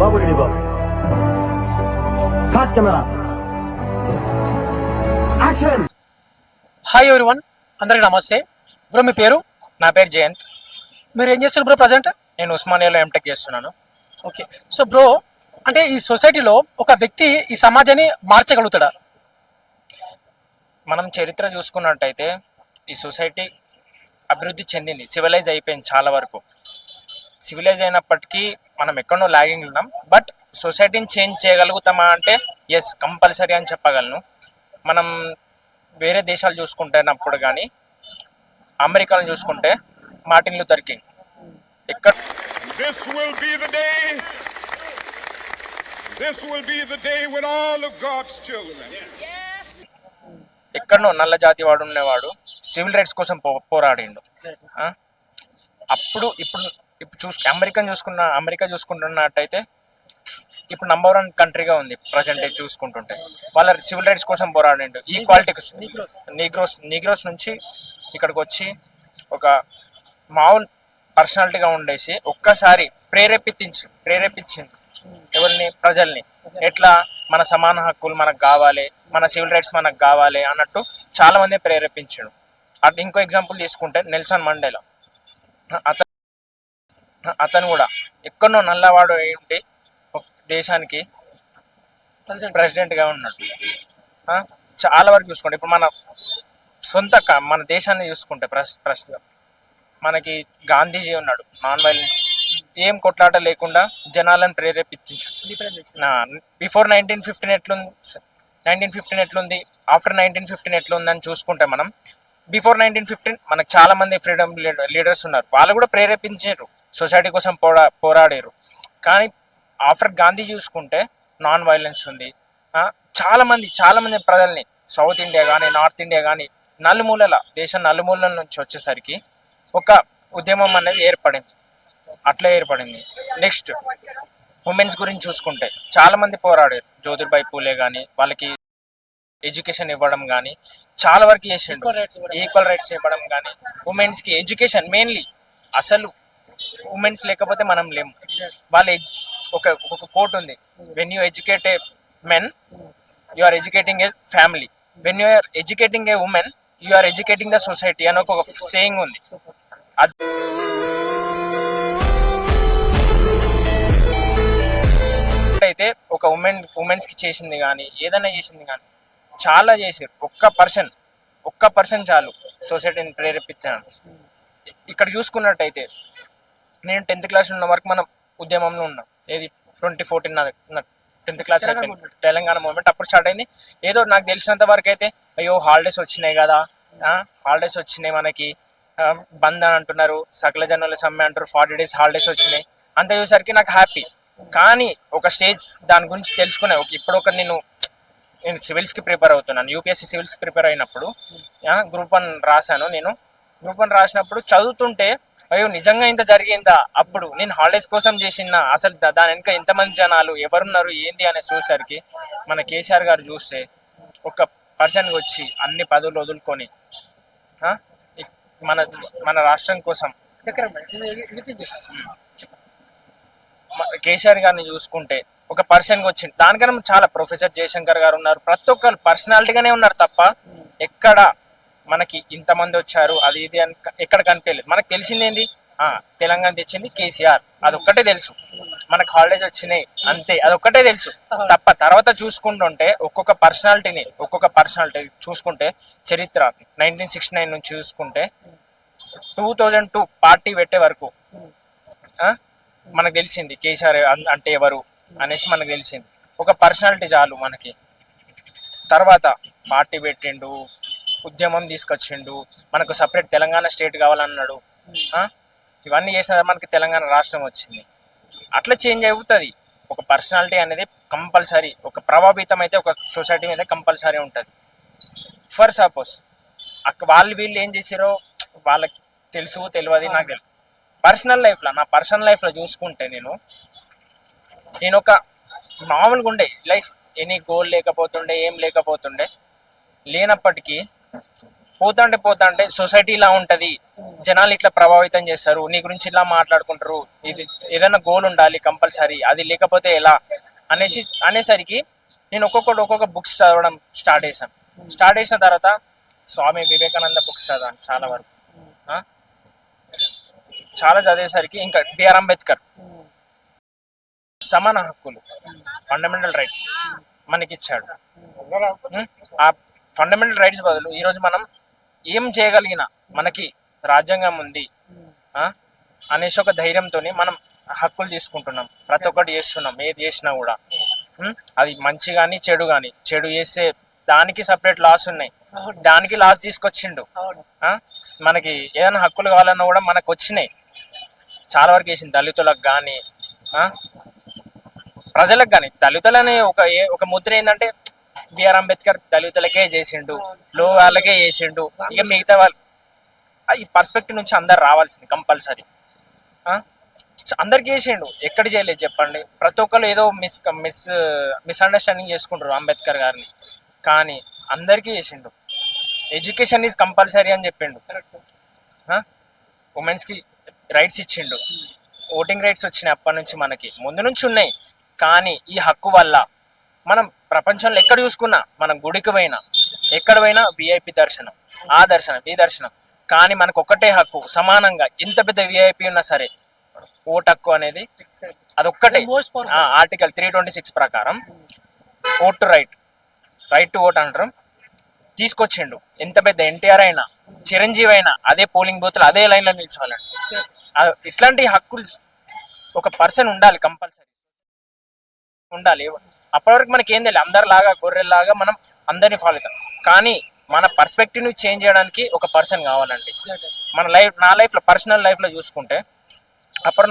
బాబు ready బాబు. Hot camera action hi everyone అందరికి నమస్తే. Bro మీ పేరు? నా పేరు జయంత్. మీరు ఏం చేస్తారు బ్రో ప్రజెంట్? నేను ఉస్మానియాలో ఎంటెక్ చేస్తున్నాను. ఓకే. సో బ్రో అంటే ఈ సొసైటీలో ఒక వ్యక్తి ఈ సమాజాన్ని మార్చగలుగుతాడా? మనం చరిత్ర చూసుకున్నట్టయితే ఈ సొసైటీ అభివృద్ధి చెందింది సివిలైజ్ అయిపోయింది చాలా వరకు. సివిలైజ్ అయినప్పటికీ మనం ఎక్కడో లాగింగ్ ఉన్నాం బట్ సొసైటీని చేంజ్ చేయగలుగుతామా అంటే ఎస్ కంపల్సరీ అని చెప్పగలను మనం వేరే దేశాలు చూసుకుంటున్నప్పుడు కానీ అమెరికాను చూసుకుంటే మార్టిన్ లూథర్ కింగ్ ఎక్కడ This will be the day. This will be the day when all of God's children ఎక్కడనో నల్ల జాతి వాడు ఉండేవాడు సివిల్ రైట్స్ కోసం పో పోరాడిండు? అప్పుడు ఇప్పుడు ఇప్పుడు చూసు అమెరికన్ చూసుకున్న అమెరికా చూసుకుంటున్నట్టయితే ఇప్పుడు నంబర్ వన్ కంట్రీగా ఉంది ప్రజెంట్ చూసుకుంటుంటే. వాళ్ళ సివిల్ రైట్స్ కోసం పోరాడిండు. ఈక్వాలిటీ. నీగ్రోస్ నీగ్రోస్ నుంచి ఇక్కడికి వచ్చి ఒక మామూలు పర్సనాలిటీగా ఉండేసి ఒక్కసారి ప్రేరేపించి ప్రేరేపించింది ఎవరిని? ప్రజల్ని. ఎట్లా? మన సమాన హక్కులు మనకు కావాలి మన సివిల్ రైట్స్ మనకు కావాలి అన్నట్టు చాలా మంది ప్రేరేపించాడు. అటు ఇంకో ఎగ్జాంపుల్ తీసుకుంటే నెల్సన్ మండేలా. అతను అతను కూడా ఎక్కడో నల్లవాడు అయి ఉండి దేశానికి ప్రెసిడెంట్ ప్రెసిడెంట్గా ఉన్నాడు చాలా వరకు చూసుకుంటే ఇప్పుడు మన సొంత మన దేశాన్ని చూసుకుంటే ప్రస్ ప్రస్తుతం మనకి గాంధీజీ ఉన్నాడు. నాన్ వైలెన్స్ ఏం కొట్లాట లేకుండా జనాలను ప్రేరేపించాడు బిఫోర్ నైన్టీన్ ఫిఫ్టీన్ ఎట్లుంది? నైన్టీన్ ఫిఫ్టీన్ ఎట్లుంది? ఆఫ్టర్ నైన్టీన్ ఫిఫ్టీన్ ఎట్లుంది అని చూసుకుంటే మనం బిఫోర్ నైన్టీన్ ఫిఫ్టీన్ మనకు చాలా మంది ఫ్రీడమ్ లీడర్స్ ఉన్నారు. వాళ్ళు కూడా ప్రేరేపించారు. సొసైటీ కోసం పోరా పోరాడారు. కానీ ఆఫ్టర్ గాంధీ చూసుకుంటే నాన్ వైలెన్స్ ఉంది. ఆ, చాలా మంది చాలా మంది ప్రజల్ని సౌత్ ఇండియా కానీ నార్త్ ఇండియా కానీ నలుమూలల దేశం నలుమూలల నుంచి వచ్చేసరికి ఒక ఉద్యమం అనేది ఏర్పడింది. అట్లా ఏర్పడింది. నెక్స్ట్ ఉమెన్స్ గురించి చూసుకుంటే చాలా మంది పోరాడారు. జ్యోతిర్బాయి పూలే కానీ వాళ్ళకి ఎడ్యుకేషన్ ఇవ్వడం కానీ చాలా వరకు చేసిండు. ఈక్వల్ రైట్స్ ఇవ్వడం. కానీ ఉమెన్స్కి ఎడ్యుకేషన్ మెయిన్లీ అసలు ఉమెన్స్ లేకపోతే మనం లేము. వాళ్ళ ఒక ఒక కోట్ ఉంది. When you educate a men you are educating a family when you are educating a woman you are educating the society అని ఒక సేయింగ్ ఉంది. అది అయితే ఒక ఉమెన్ ఉమెన్స్కి చేసింది కానీ ఏదైనా చేసింది కానీ చాలా చేసారు ఒక్క పర్సన్ ఒక్క పర్సన్ చాలు. సొసైటీని ప్రేరేపించాను ఇక్కడ చూసుకున్నట్టయితే నేను టెన్త్ క్లాస్ ఉన్న వరకు మనం ఉద్యమంలో ఉన్నాం. ఏది? Twenty fourteen tenth class Telangana అయిపోయింది. movement. తెలంగాణ మూమెంట్ అప్పుడు స్టార్ట్ అయింది. ఏదో నాకు తెలిసినంత వరకు అయితే అయ్యో హాలిడేస్ వచ్చినాయి కదా. హాలిడేస్ వచ్చినాయి మనకి. బంద్ అని అంటున్నారు. సకల జనుల సమ్మె అంటారు. ఫార్టీ డేస్ హాలిడేస్ వచ్చినాయి. అంత చూసరికి నాకు హ్యాపీ కానీ ఒక స్టేజ్ దాని గురించి తెలుసుకునే ఒక- ఇప్పుడు ఒక నేను నేను సివిల్స్కి ప్రిపేర్ అవుతున్నాను. యూపీఎస్సీ సివిల్స్ ప్రిపేర్ అయినప్పుడు గ్రూప్ వన్ రాశాను నేను. గ్రూప్ వన్ రాసినప్పుడు చదువుతుంటే అయ్యో నిజంగా ఇంత జరిగిందా? అప్పుడు నేను హాలిడేస్ కోసం చేసిన అసలు దాని వెనుక ఎంతమంది జనాలు ఎవరున్నారు ఏంది అనే చూసేసరికి మన కేసీఆర్ గారు చూస్తే ఒక పర్సన్కి వచ్చి అన్ని పదవులు వదులుకొని మన మన రాష్ట్రం కోసం కేసీఆర్ గారిని చూసుకుంటే ఒక పర్సన్కి వచ్చింది. దానికన్నా చాలా ప్రొఫెసర్ జయశంకర్ గారు ఉన్నారు. ప్రతి ఒక్కరు పర్సనాలిటీగానే ఉన్నారు తప్ప ఎక్కడ మనకి ఇంతమంది వచ్చారు అది ఇది అని ఎక్కడ కనిపించలేదు. మనకు తెలిసింది ఏంది? ఆ తెలంగాణ తెచ్చింది కేసీఆర్. అదొక్కటే తెలుసు. మనకు హాలిడేస్ వచ్చినాయి అంతే. అదొక్కటే తెలుసు. తప్ప తర్వాత చూసుకుంటుంటే ఒక్కొక్క పర్సనాలిటీని ఒక్కొక్క పర్సనాలిటీ చూసుకుంటే చరిత్ర నైన్టీన్ సిక్స్టీ నైన్ నుంచి చూసుకుంటే టూ థౌజండ్ టూ పార్టీ పెట్టే వరకు మనకు తెలిసింది కేసీఆర్ అంటే ఎవరు అనేసి మనకు తెలిసింది. ఒక పర్సనాలిటీ చాలు మనకి. తర్వాత పార్టీ పెట్టిండు ఉద్యమం తీసుకొచ్చిండు. మనకు సపరేట్ తెలంగాణ స్టేట్ కావాలన్నాడు. ఆ, ఇవన్నీ చేసిన మనకి తెలంగాణ రాష్ట్రం వచ్చింది. అట్లా చేంజ్ అవుతుంది ఒక పర్సనాలిటీ అనేది కంపల్సరీ ఒక ప్రభావితం అయితే ఒక సొసైటీ మీద కంపల్సరీ ఉంటుంది. ఫర్ సపోజ్ అక్క వాళ్ళు వీళ్ళు ఏం చేసారో వాళ్ళకి తెలుసు తెలియదు నాకు తెలియదు పర్సనల్ లైఫ్లో నా పర్సనల్ లైఫ్లో చూసుకుంటే నేను నేను ఒక మామూలుగా ఉండే లైఫ్ ఎనీ గోల్ లేకపోతుండే ఏం లేకపోతుండే లేనప్పటికీ పోతాంటే పోతాంటే సొసైటీ ఇలా ఉంటది. జనాలు ఇట్లా ప్రభావితం చేస్తారు. నీ గురించి ఇలా మాట్లాడుకుంటారు. ఇది ఏదైనా గోల్ ఉండాలి కంపల్సరీ. అది లేకపోతే ఎలా? అనేసి అనేసరికి నేను ఒక్కొక్కటి ఒక్కొక్క బుక్స్ చదవడం స్టార్ట్ చేశాను. స్టార్ట్ చేసిన తర్వాత స్వామి వివేకానంద బుక్స్ చదివాను చాలా వరకు? చాలా చదివేసరికి ఇంకా బిఆర్ అంబేద్కర్. సమాన హక్కులు ఫండమెంటల్ రైట్స్ మనకిచ్చాడు? ఆ ఫండమెంటల్ రైట్స్ బదులు ఈరోజు మనం ఏం చేయగలిగిన మనకి రాజ్యాంగం ఉంది ఆ? అనేసి ఒక ధైర్యంతో మనం హక్కులు తీసుకుంటున్నాం. ప్రతి ఒక్కటి చేస్తున్నాం ఏది చేసినా కూడా? అది మంచి కానీ చెడు కానీ చెడు చేస్తే దానికి సపరేట్ లాస్ ఉన్నాయి. దానికి లాస్ తీసుకొచ్చిండు? మనకి ఏదైనా హక్కులు కావాలన్నా కూడా మనకు వచ్చినాయి. చాలా వరకు వేసింది దళితులకు కానీ ప్రజలకు కానీ దళితులని ఒక ఒక ముద్ర ఏంటంటే బిఆర్ అంబేద్కర్ దళితులకే చేసిండు లో వాళ్ళకే చేసిండు. ఇక మిగతా వాళ్ళు ఈ పర్స్పెక్టివ్ నుంచి అందరు రావాల్సింది కంపల్సరీ. అందరికి చేసిండు. ఎక్కడ చేయలేదు చెప్పండి. ప్రతి ఒక్కరు ఏదో మిస్ మిస్ మిస్అండర్స్టాండింగ్ చేసుకుంటారు అంబేద్కర్ గారిని. కానీ అందరికీ చేసిండు. ఎడ్యుకేషన్ ఈజ్ కంపల్సరీ అని చెప్పిండు. కరెక్ట్. ఉమెన్స్కి రైట్స్ ఇచ్చిండు. ఓటింగ్ రైట్స్ వచ్చినాయి అప్పటి నుంచి మనకి. ముందు నుంచి ఉన్నాయి. కానీ ఈ హక్కు వల్ల మనం ప్రపంచంలో ఎక్కడ చూసుకున్నా మనం గుడికి పోయినా ఎక్కడ పోయినా విఐపి దర్శనం ఆ దర్శనం ఈ దర్శనం. కానీ మనకు ఒక్కటే హక్కు సమానంగా ఎంత పెద్ద విఐపి ఉన్నా సరే ఓట్ హక్కు అనేది అదొక్కటే. ఆర్టికల్ త్రీ ట్వంటీ సిక్స్ ప్రకారం vote to right right to vote అంటారు. తీసుకొచ్చిండు. ఎంత పెద్ద ఎన్టీఆర్ అయినా చిరంజీవి అయినా అదే పోలింగ్ బూత్ అదే లైన్లో నిల్చోవాలండి ఇట్లాంటి హక్కులు ఒక పర్సన్ ఉండాలి కంపల్సరీ. ఉండాలి. అప్పటి వరకు మనకి ఏం తెలియదు. అందరిలాగా గొర్రెల్లాగా మనం అందరిని ఫాలో అవుతాం కానీ మన పర్స్పెక్టివ్ని చేంజ్ చేయడానికి ఒక పర్సన్ కావాలండి. మన లైఫ్ నా లైఫ్లో పర్సనల్ లైఫ్లో చూసుకుంటే అప్పుడు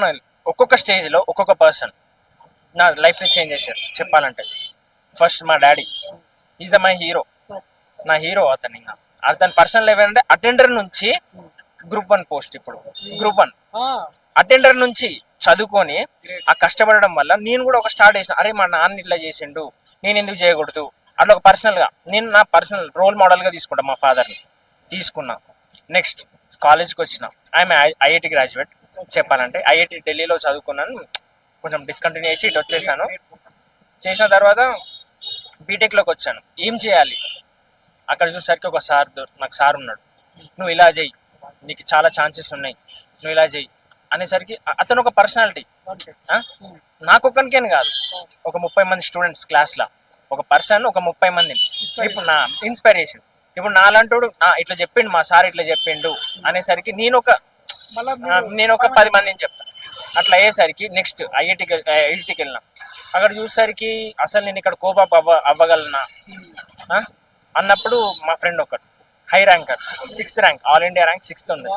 ఒక్కొక్క స్టేజ్లో ఒక్కొక్క పర్సన్ నా లైఫ్ని చేంజ్ చేశారు. చెప్పాలంటే. ఫస్ట్ మా డాడీ ఈజ్ మై హీరో నా హీరో అతను ఇంకా. అతని పర్సనల్ లైఫ్ అంటే అటెండర్ నుంచి గ్రూప్ వన్ పోస్ట్ ఇప్పుడు. గ్రూప్ వన్ అటెండర్ నుంచి చదువుకొని ఆ కష్టపడడం వల్ల నేను కూడా ఒక స్టార్ట్ చేసిన అరే మా నాన్న ఇట్లా చేసిండు నేను ఎందుకు చేయకూడదు? అట్లా ఒక పర్సనల్గా నేను నా పర్సనల్ రోల్ మోడల్గా తీసుకుంటా మా ఫాదర్ని తీసుకున్నా. నెక్స్ట్ కాలేజ్కి వచ్చిన. ఐఎమ్ ఐఐటి గ్రాడ్యుయేట్ చెప్పాలంటే ఐఐటి ఢిల్లీలో చదువుకున్నాను. కొంచెం డిస్కంటిన్యూ చేసి ఇటు వచ్చేసాను. చేసిన తర్వాత బీటెక్లోకి వచ్చాను. ఏం చేయాలి? అక్కడ చూసరికి ఒక సార్ నాకు సార్ ఉన్నాడు. నువ్వు ఇలా చెయ్యి. నీకు చాలా ఛాన్సెస్ ఉన్నాయి. నువ్వు ఇలా చెయ్యి. అనేసరికి అతను ఒక పర్సనాలిటీ. నాకొక్కరికేని కాదు. ఒక ముప్పై మంది స్టూడెంట్స్ క్లాస్లో. ఒక పర్సన్ ఒక ముప్పై మంది ఇప్పుడు నా ఇన్స్పిరేషన్. ఇప్పుడు నాలంటోడు ఇట్లా చెప్పిండు మా సార్ ఇట్లా చెప్పిండు అనేసరికి నేను ఒక నేను ఒక పది మందిని చెప్తా. అట్లా అయ్యేసరికి నెక్స్ట్ ఐఐటికి ఐఐటికి వెళ్ళినా. అక్కడ చూసేసరికి అసలు నేను ఇక్కడ కోపాప్ అవ్వ అవ్వగలనా? ఆ? అన్నప్పుడు మా ఫ్రెండ్ ఒకడు. High ranker. Sixth rank. All India rank sixth ఉంది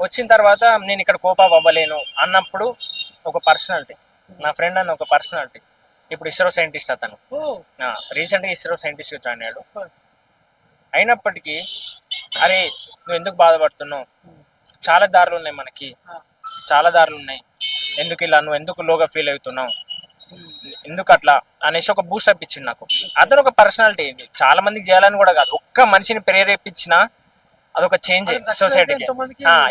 వచ్చిన తర్వాత నేను ఇక్కడ కోపాప్ అవ్వలేను అన్నప్పుడు ఒక పర్సనాలిటీ నా ఫ్రెండ్ అన్న ఒక పర్సనాలిటీ ఇప్పుడు ఇస్రో సైంటిస్ట్ అతను. రీసెంట్గా ఇస్రో సైంటిస్ట్ జాయిన్ అయ్యాడు. అయినప్పటికీ అరే నువ్వు ఎందుకు బాధపడుతున్నావు? చాలా దారులు ఉన్నాయి మనకి. చాలా దారులు ఉన్నాయి. ఎందుకు ఇలా? నువ్వు ఎందుకు లోగా ఫీల్ అవుతున్నావు? ఎందుకు అట్లా? అనేసి ఒక బూస్ట్ అప్ నాకు. అతను ఒక పర్సనాలిటీ చాలా మందికి చేయాలని కూడా కాదు. ఒక్క మనిషిని ప్రేరేపించిన అదొక చేంజ్ సొసైటీకి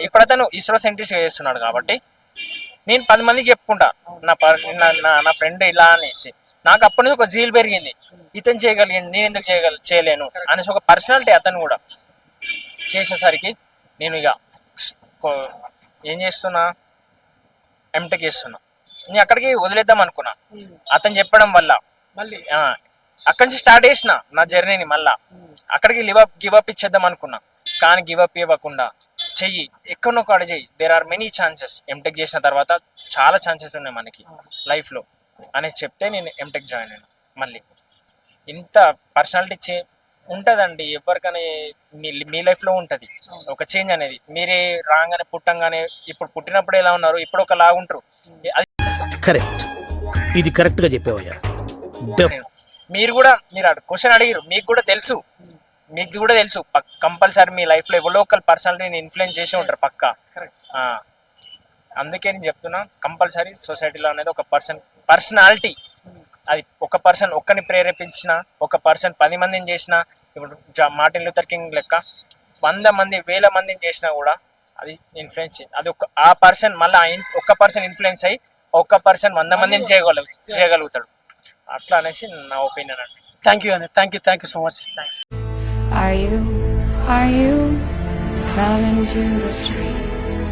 ఇప్పుడు అతను ఇస్రో సైంటిస్ట్ చేస్తున్నాడు కాబట్టి నేను పది మందికి చెప్పుకుంటా. నా నా- ఫ్రెండ్ ఇలా అనేసి. నాకు అప్పటి నుంచి ఒక జీల్ పెరిగింది. ఇతను చేయగలిగింది నేను ఎందుకు చేయగల చేయలేను అనేసి ఒక పర్సనాలిటీ అతను కూడా చేసేసరికి నేను ఇక ఏం చేస్తున్నా? ఎంటెక్ చేస్తున్నా. నేను అక్కడికి వదిలేద్దాం అనుకున్నా. అతను చెప్పడం వల్ల. అక్కడి నుంచి స్టార్ట్ చేసిన నా జర్నీని మళ్ళా. అక్కడికి లివ్ అప్ గివ్ అప్ ఇచ్చేద్దాం అనుకున్నా. కానీ గివ్ అప్ ఇవ్వకుండా. చెయ్యి ఎక్కడో కాడ చెయ్యి. There are many chances MTech చేసిన తర్వాత చాలా ఛాన్సెస్ ఉన్నాయి మనకి లైఫ్లో అనేసి చెప్తే నేను ఎంటెక్ జాయిన్ అయినా. మళ్ళీ. ఇంత పర్సనాలిటీ చే ఉంటదండి. ఎవరికైనా మీ మీ లైఫ్లో ఉంటది. ఒక చేంజ్ అనేది. మీరే రాగానే పుట్టంగానే ఇప్పుడు పుట్టినప్పుడు ఎలా ఉన్నారు? ఇప్పుడు ఒక లాగా ఉంటారు కరెక్ట్ ఇది కరెక్ట్గా చెప్పావయ్యా. మీరు కూడా మీరు క్వశ్చన్ అడిగారు మీకు కూడా తెలుసు. మీకు కూడా తెలుసు కంపల్సరీ మీ లైఫ్లో ఎవరో ఒకరు పర్సనాలిటీని ఇన్ఫ్లుయెన్స్ చేసి ఉంటారు పక్క. ఆ, అందుకే నేను చెప్తున్నా కంపల్సరీ సొసైటీలో అనేది ఒక పర్సన్ పర్సనాలిటీ. అది ఒక పర్సన్ ఒక్కని ప్రేరేపించిన ఒక పర్సన్ పది మందిని చేసిన ఇప్పుడు మార్టిన్ లూథర్ కింగ్ లెక్క వంద మంది వేల మందిని చేసినా కూడా అది ఇన్ఫ్లుయెన్స్ అది ఒక ఆ పర్సన్ మళ్ళీ ఒక్క పర్సన్ ఇన్ఫ్లుయెన్స్ అయ్యి ఒక్క పర్సన్ వంద మందిని చేయగల చేయగలుగుతాడు. అట్లా అనేసి నా ఒపీనియన్ అండి. థ్యాంక్ యూ అండి thank you thank you so much Are you, are you coming to the free?